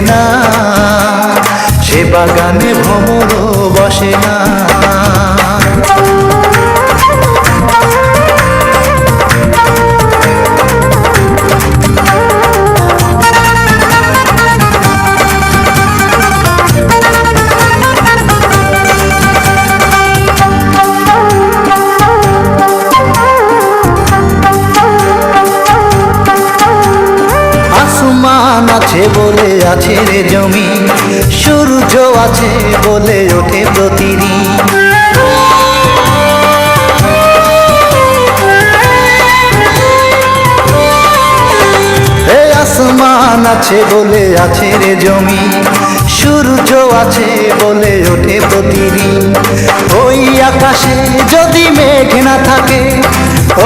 না। সে বাগানে ভ্রমরও বসে না। আছে রে জমি, সূর্য আছে বলে ওঠে প্রতিদিন। আসমান আছে বলে আছে রে জমি, সূর্য আছে বলে ওঠে প্রতিদিন। ওই আকাশে যদি মেঘ না থাকে,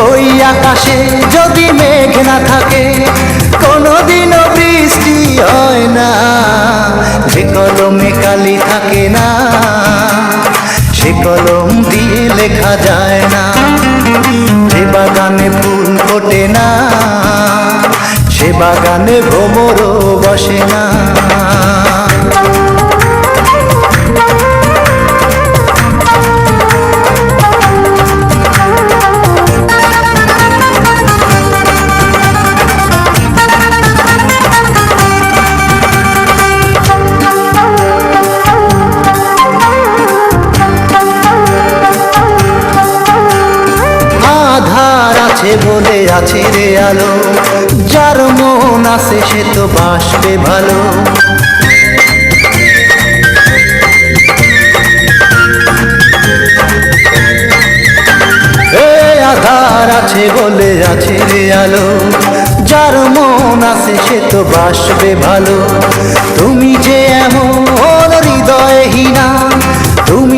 ওই আকাশে যদি মেঘ না থাকে, কোনোদিনও বৃষ্টি হয় যে কলমে কালি থাকে না, সে কলম দিয়ে লেখা যায় না, যে বাগানে ফুল ফোটে না, সে বাগানে ভ্রমরও বসে না। আছে রে আলো, যার মন আছে সে তো বাসবে ভালো। আধার আছে বলে আছে রে আলো, যার মন আছে সে তো বাসবে ভালো। তুমি যে এমন হৃদয়হীনা, তুমি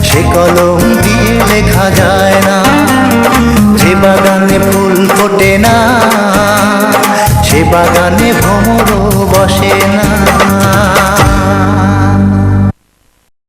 সে কলম দিয়ে লেখা যায় না যে বাগানে ফুল ফোটে না সে বাগানে